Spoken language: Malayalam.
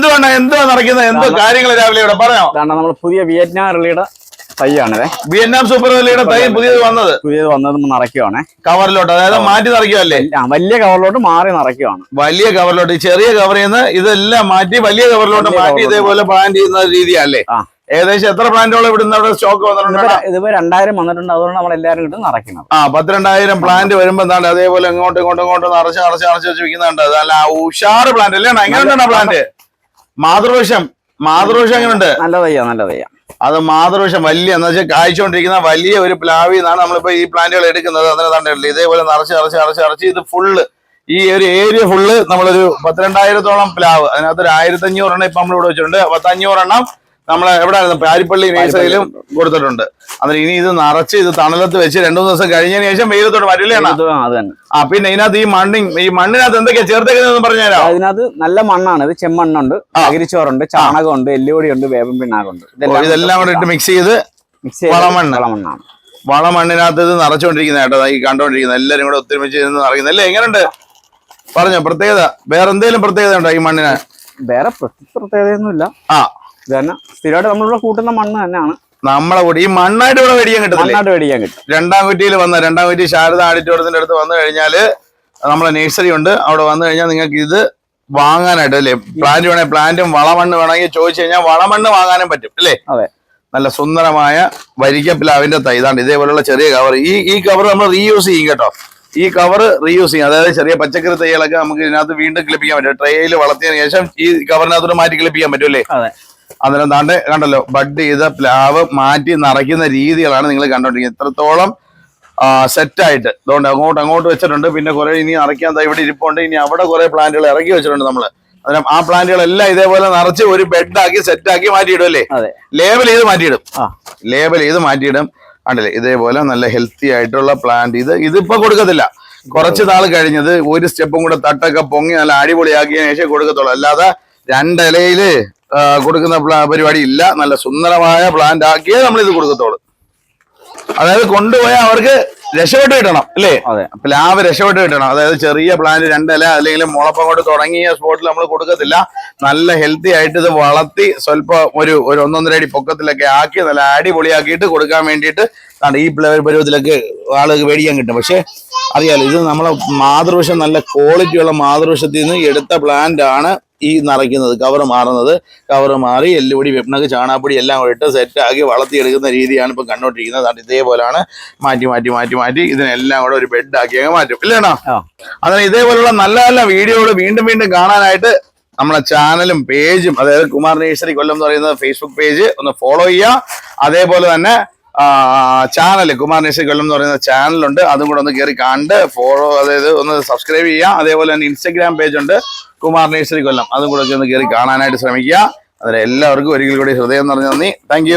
എന്തുവാണ് എന്തുവാ നടക്കുന്നത്? എന്തോ കാര്യങ്ങൾ രാവിലെ ഇവിടെ? പറഞ്ഞോ. കാരണം നമ്മൾ പുതിയ വിയറ്റ്നാം റിലിയുടെ തൈയാണിത് വിയറ്റ്നാം സൂപ്പർ റിലിയുടെ തൈ പുതിയത് വന്നത്. പുതിയത് വന്നത് നിറയ്ക്കുവാണ്. കവറിലോട്ട് അതായത് മാറ്റി നിറയ്ക്കുവല്ലേ? വലിയ കവറിലോട്ട് മാറി നിറയ്ക്കുവാണ്. വലിയ കവറിലോട്ട് ഈ ചെറിയ കവറിൽ നിന്ന് ഇതെല്ലാം മാറ്റി വലിയ കവറിലോട്ട് മാറ്റി ഇതേപോലെ പ്ലാൻ ചെയ്യുന്ന രീതിയല്ലേ. ഏകദേശം എത്ര പ്ലാന്റുകൾ ഇവിടുന്ന് അവിടെ സ്റ്റോക്ക് വന്നിട്ടുണ്ട് ഇതിപ്പോ രണ്ടായിരം വന്നിട്ടുണ്ട്. അതുകൊണ്ട് നമ്മൾ എല്ലാവരും കിട്ടും നിറയ്ക്കുന്നത്. ആ പത്തിരണ്ടായിരം പ്ലാന്റ് വരുമ്പോ എന്താണ് അതേപോലെ ഇങ്ങോട്ടും ഇങ്ങോട്ടും ഇങ്ങോട്ടും നിറച്ച് നിറച്ച് നിറച്ച് വെച്ച് വിൽക്കുന്നുണ്ട് അതല്ല ഉഷാറ് പ്ലാന്റ് അല്ലേ? എങ്ങനെയുണ്ടാണ് പ്ലാന്റ് മാതൃവശം മാതൃവശം എങ്ങനെയുണ്ട് നല്ല നല്ലതയ്യാ നല്ല തയ്യാ അത് മാതൃവശം വലിയ എന്ന് വെച്ചാൽ കായ്ച്ചുകൊണ്ടിരിക്കുന്ന വലിയ ഒരു പ്ലാവിൽ നിന്നാണ് നമ്മളിപ്പോ ഈ പ്ലാന്റുകൾ എടുക്കുന്നത്. അതിനെ കണ്ടിട്ടില്ല? ഇതേപോലെ നിറച്ച് നിറച്ച് നിറച്ച് നിറച്ച് ഇത് ഫുള്ള് ഈ ഒരു ഏരിയ ഫുള്ള് നമ്മളൊരു പത്തിരണ്ടായിരത്തോളം പ്ലാവ്. അതിനകത്ത് ഒരു ആയിരത്തി അഞ്ഞൂറ് എണ്ണം ഇപ്പൊ നമ്മളിവിടെ വെച്ചിട്ടുണ്ട്. പത്തഞ്ഞൂറെണ്ണം നമ്മളെ എവിടെയായിരുന്നു? പാരിപ്പള്ളി നേഴ്സറിയിലും കൊടുത്തിട്ടുണ്ട്. അന്നേരം ഇനി ഇത് നിറച്ച് ഇത് തണലത്ത് വെച്ച് രണ്ടു ദിവസം കഴിഞ്ഞതിന് ശേഷം വെയിലത്തോട്ട് വരില്ലേ അണ്ണാ? ഇത് അത് തന്നെ. ആ പിന്നെ ഇതിനകത്ത് ഈ മണ്ണിങ് ഈ മണ്ണിനകത്ത് എന്തൊക്കെയാ ചേർത്തേക്കുന്നതെന്ന് പറഞ്ഞുതരാം അതിനകത്ത് നല്ല മണ്ണാണ്. ഇത് ചെമ്മണ്ണുണ്ട്. അകിരിച്ചോറുണ്ട് ചാണകമുണ്ട് എല്ലുപൊടിയുണ്ട് വേപ്പം പിണ്ണാകുണ്ട് ഇതെല്ലാം കൂടെ ഇട്ട് മിക്സ് ചെയ്ത് മിക്സ് ചെയ്ത് വളമണ്ണ്. വളമണ്ണാണ്. വളമണ്ണിനകത്ത് ഇത് നിറച്ചുകൊണ്ടിരിക്കുന്ന കേട്ടോ ഈ കണ്ടോണ്ടിരിക്കുന്നത് എല്ലാരും കൂടെ ഒത്തൊരുമിച്ച് ഇരുന്ന് നിറയ്ക്കുന്നത് അല്ലേ എങ്ങനെയുണ്ട് പറഞ്ഞോ പ്രത്യേകത. വേറെ എന്തെങ്കിലും പ്രത്യേകത ഉണ്ടോ ഈ മണ്ണിന്? വേറെ പ്രത്യേക പ്രത്യേകതയൊന്നുമില്ല. ആ. ഇത് തന്നെ സ്ഥിരമായിട്ട് നമ്മളിവിടെ കൂട്ടുന്ന മണ്ണ് തന്നെയാണ്. നമ്മളെ കൂടി ഈ മണ്ണായിട്ട് ഇവിടെ മേടിക്കാൻ കിട്ടും മണ്ണായിട്ട് മേടിക്കാൻ കിട്ടും. രണ്ടാം കുറ്റിയിൽ വന്ന രണ്ടാം കുറ്റി ശാരദ ആഡിറ്റോറിയത്തിന്റെ അടുത്ത് വന്നു കഴിഞ്ഞാൽ നമ്മളെ നഴ്സറി ഉണ്ട്. അവിടെ വന്നു കഴിഞ്ഞാൽ നിങ്ങൾക്ക് ഇത് വാങ്ങാനായിട്ട് അല്ലേ? പ്ലാന്റ് വേണേ പ്ലാന്റും വളമണ്ണ് വേണമെങ്കിൽ ചോദിച്ചു കഴിഞ്ഞാൽ വളമണ്ണ് വാങ്ങാനും പറ്റും അല്ലേ? അതെ. നല്ല സുന്ദരമായ വരിക്കപ്പിലാവിന്റെ പ്ലാവിന്റെ തൈ. ഇതേപോലെയുള്ള ഇതേപോലുള്ള ചെറിയ കവർ ഈ ഈ കവർ നമ്മൾ റീയൂസ് ചെയ്യും കേട്ടോ. ഈ കവർ റീയൂസ് ചെയ്യും. അതായത് ചെറിയ പച്ചക്കറി തൈകളൊക്കെ നമുക്ക് ഇതിനകത്ത് വീണ്ടും കിളിപ്പിക്കാൻ പറ്റും. ട്രേയിൽ വളർത്തിയതിനു ശേഷം ഈ കവറിനകത്തോട്ട് മാറ്റി കിളിപ്പിക്കാൻ പറ്റും അല്ലേ? അന്നേരം താണ്ടെ കണ്ടല്ലോ ബഡ് ചെയ്ത പ്ലാവ് മാറ്റി നിറയ്ക്കുന്ന രീതികളാണ് നിങ്ങൾ കണ്ടോണ്ടിരിക്കുന്നത്. ഇത്രത്തോളം സെറ്റായിട്ട് അതുകൊണ്ട് അങ്ങോട്ട് അങ്ങോട്ട് വെച്ചിട്ടുണ്ട്. പിന്നെ കുറെ ഇനി നിറയ്ക്കാൻ ഇവിടെ ഇരിപ്പുണ്ട്. ഇനി അവിടെ കുറെ പ്ലാന്റുകൾ ഇറക്കി വെച്ചിട്ടുണ്ട് നമ്മൾ. അന്നേരം ആ പ്ലാന്റുകളെല്ലാം ഇതേപോലെ നിറച്ച് ഒരു ബെഡാക്കി സെറ്റാക്കി മാറ്റിയിടും അല്ലേ? ലേബൽ ചെയ്ത് മാറ്റിയിടും. ആ. ലേബൽ ചെയ്ത് മാറ്റിയിടും. കണ്ടില്ലേ? ഇതേപോലെ നല്ല ഹെൽത്തി ആയിട്ടുള്ള പ്ലാന്റ് ഇത്. ഇതിപ്പോ കൊടുക്കത്തില്ല. കുറച്ച് നാൾ കഴിഞ്ഞത് ഒരു സ്റ്റെപ്പും കൂടെ തട്ടൊക്കെ പൊങ്ങി നല്ല അടിപൊളിയാക്കിയതിനു ശേഷം കൊടുക്കത്തുള്ളൂ. അല്ലാതെ രണ്ടിലയിൽ കൊടുക്കുന്ന പ്ലാ- പരിപാടി ഇല്ല നല്ല സുന്ദരമായ പ്ലാന്റ് ആക്കിയേ നമ്മൾ ഇത് കൊടുക്കത്തുള്ളൂ. അതായത് കൊണ്ടുപോയാൽ അവർക്ക് രക്ഷപ്പെട്ട് കിട്ടണം അല്ലേ? അതെ. പ്ലാവ് രക്ഷപ്പെട്ട് കിട്ടണം. അതായത് ചെറിയ പ്ലാന്റ് രണ്ടല്ല അല്ലെങ്കിൽ മുളപ്പം കൊണ്ട് തുടങ്ങിയ സ്പോട്ടിൽ നമ്മൾ കൊടുക്കത്തില്ല. നല്ല ഹെൽത്തി ആയിട്ട് ഇത് വളർത്തി സ്വല്പം ഒരു ഒരു ഒന്നൊന്നര അടി പൊക്കത്തിലൊക്കെ ആക്കി നല്ല അടിപൊളിയാക്കിയിട്ട് കൊടുക്കാൻ വേണ്ടിയിട്ട് ആണ് ഈ പരുവത്തിലൊക്കെ ആളുകൾക്ക് മേടിക്കാൻ കിട്ടും. പക്ഷെ അറിയാലോ ഇത് നമ്മളെ മാതൃവശം നല്ല ക്വാളിറ്റിയുള്ള മാതൃവശത്തിൽ നിന്ന് എടുത്ത പ്ലാന്റ് ആണ് ഈ നിറയ്ക്കുന്നത്. കവർ മാറുന്നത്. കവർ മാറി എല്ലുപൊടി വെപ്പണക്ക് ചാണാപ്പൊടി എല്ലാം ഇട്ട് സെറ്റ് ആക്കി വളർത്തിയെടുക്കുന്ന രീതിയാണ് ഇപ്പൊ കണ്ടോണ്ടിരിക്കുന്നത് അതാണ് ഇതേപോലാണ് മാറ്റി മാറ്റി മാറ്റി മാറ്റി ഇതിനെല്ലാം കൂടെ ഒരു ബെഡ് ആക്കി അങ്ങ് മാറ്റും. ഇല്ലേണോ അങ്ങനെ ഇതേപോലുള്ള നല്ല നല്ല വീഡിയോകൾ വീണ്ടും വീണ്ടും കാണാനായിട്ട് നമ്മളെ ചാനലും പേജും അതായത് കുമാർ നേഴ്സറി കൊല്ലം എന്ന് പറയുന്ന ഫേസ്ബുക്ക് പേജ് ഒന്ന് ഫോളോ ചെയ്യുക. അതേപോലെ തന്നെ ചാനൽ കുമാർ നേഴ്സറി കൊല്ലം എന്ന് പറയുന്ന ചാനലുണ്ട് അതും കൂടെ ഒന്ന് കയറി കണ്ട് ഫോളോ അതായത് ഒന്ന് സബ്സ്ക്രൈബ് ചെയ്യുക. അതേപോലെ തന്നെ ഇൻസ്റ്റഗ്രാം പേജ് ഉണ്ട് കുമാർ നേഴ്സറി കൊല്ലം അതും കൂടെ ഒന്ന് കയറി കാണാനായിട്ട് ശ്രമിക്കുക. അതിൽ എല്ലാവർക്കും ഒരിക്കൽ കൂടി ഹൃദയം നിറഞ്ഞ നന്ദി. താങ്ക്